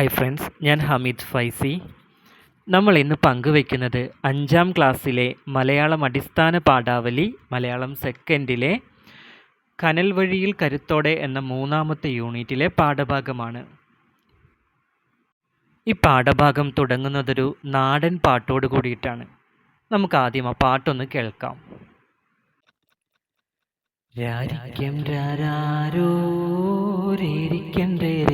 Hi friends ഞാൻ ഹമീദ് ഫൈസി. നമ്മൾ ഇന്ന് പങ്കുവയ്ക്കുന്നത് അഞ്ചാം ക്ലാസ്സിലെ മലയാളം അടിസ്ഥാന പാഠാവലി മലയാളം സെക്കൻഡിലെ കനൽ വഴിയിൽ കരുത്തോടെ എന്ന മൂന്നാമത്തെ യൂണിറ്റിലെ പാഠഭാഗമാണ്. ഈ പാഠഭാഗം തുടങ്ങുന്നതൊരു നാടൻ പാട്ടോട് കൂടിയിട്ടാണ്. നമുക്ക് ആദ്യം ആ പാട്ടൊന്ന് കേൾക്കാം. രാരിക്കം രാരോ രേരിക്കണ്ടേ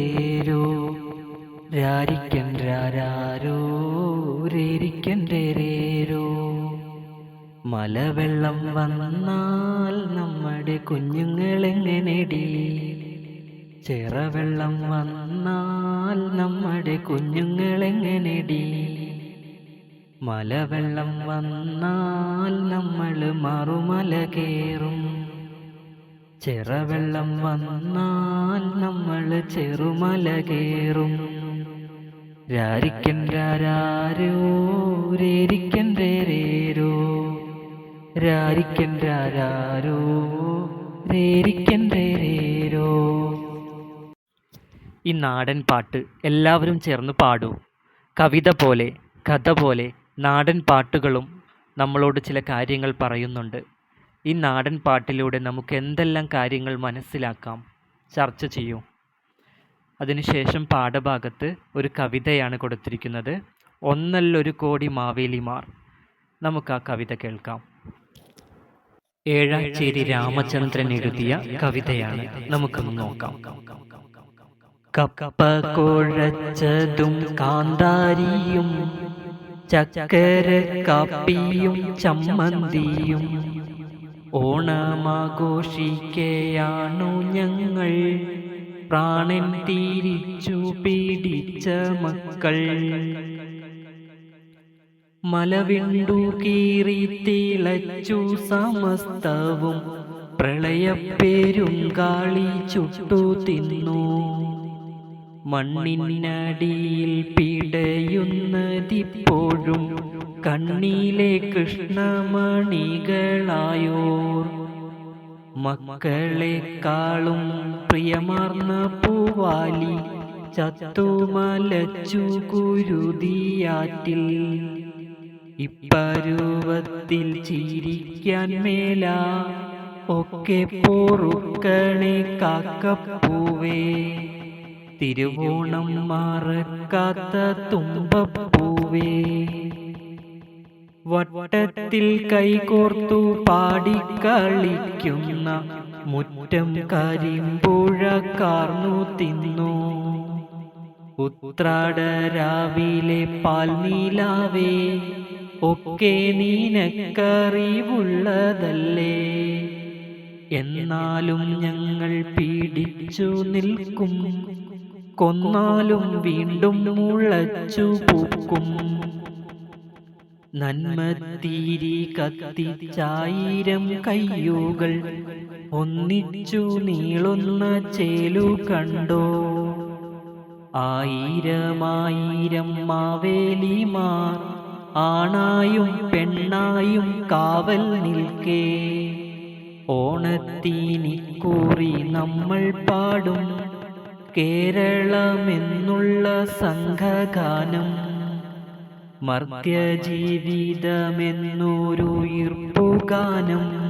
രാരിക്കൻ രാരാരോ രേരിക്കൻ രേരേരോ മലവെള്ളം വന്നാൽ നമ്മുടെ കുഞ്ഞുങ്ങളെങ്ങനെടി? ചെറവെള്ളം വന്നാൽ നമ്മുടെ കുഞ്ഞുങ്ങളെങ്ങനെടി? മലവെള്ളം വന്നാൽ നമ്മൾ മറുമല കയറും ചെറവെള്ളം വന്നാൽ നമ്മൾ ചെറുമല കയറും രാരിക്കൻ രേരിക്കൻ രേരേരോ രാരിക്കൻ രേരിക്കൻ രേരേരോ ഈ നാടൻ പാട്ട് എല്ലാവരും ചേർന്ന് പാടൂ. കവിത പോലെ കഥ പോലെ നാടൻ പാട്ടുകളും നമ്മളോട് ചില കാര്യങ്ങൾ പറയുന്നുണ്ട്. ഈ നാടൻ പാട്ടിലൂടെ നമുക്ക് എന്തെല്ലാം കാര്യങ്ങൾ മനസ്സിലാക്കാം? ചർച്ച ചെയ്യൂ. അതിനുശേഷം പാഠഭാഗത്ത് ഒരു കവിതയാണ് കൊടുത്തിരിക്കുന്നത്. ഒന്നല്ലൊരു കോടി മാവേലിമാർ. നമുക്ക് ആ കവിത കേൾക്കാം. ഏഴാച്ചേരി രാമചന്ദ്രൻ എഴുതിയ കവിതയാണ്. നമുക്കൊന്ന് നോക്കാം. കപ്പ കാന്താരിയും ചക്കര കാപ്പിയും ചമ്മന്തിയും. ഓണമാഘോഷിക്കയാണു ഞങ്ങൾ. പ്രാണൻ തിരിച്ചു പിടിച്ച മക്കൾ. മലവിണ്ടു കീറി തിളച്ചു സമസ്തവും പ്രളയപ്പേരും കാളി ചുട്ടു തിന്നു. മണ്ണിനടിയിൽ പിടയുന്നതിപ്പോഴും കണ്ണിലെ കൃഷ്ണമണികളായോർ. മക്കളെക്കാളും പ്രിയമാർന്ന പൂവാലി ചത്തുമലച്ചു കുരുതിയാറ്റിൽ. ഇപ്പരൂപത്തിൽ ചിരിക്കാൻ മേല ഒക്കെ പൊറുക്കണേ കാക്കപ്പൂവേ. തിരുവോണം മറക്കാത്ത തുമ്പപ്പൂവേ. വട്ടത്തിൽ കൈകോർത്തു പാടിക്കളിക്കുന്ന മുറ്റം കരിമ്പുഴ കാർന്നു തിന്നു. ഉത്രാട രാവിലെ പാൽനീലാവേ ഒക്കെ നീനക്കറിവുള്ളതല്ലേ? എന്നാലും ഞങ്ങൾ പീഡിച്ചു നിൽക്കും കൊന്നാലും വീണ്ടും മുളച്ചു പൂക്കും നന്മത്തീരി കത്തിച്ചായിരം കയ്യുകൾ ഒന്നിച്ചു നീളുന്ന ചേലു കണ്ടോ? ആയിരമായിരം മാവേലിമാർ ആണായും പെണ്ണായും കാവൽ നിൽക്കേ. ഓണത്തീനിക്കൂറി നമ്മൾ പാടും കേരളമെന്നുള്ള സംഘഗാനം. മർത്യജീവിതമെന്നൊരു ഈർപ്പുഗാനം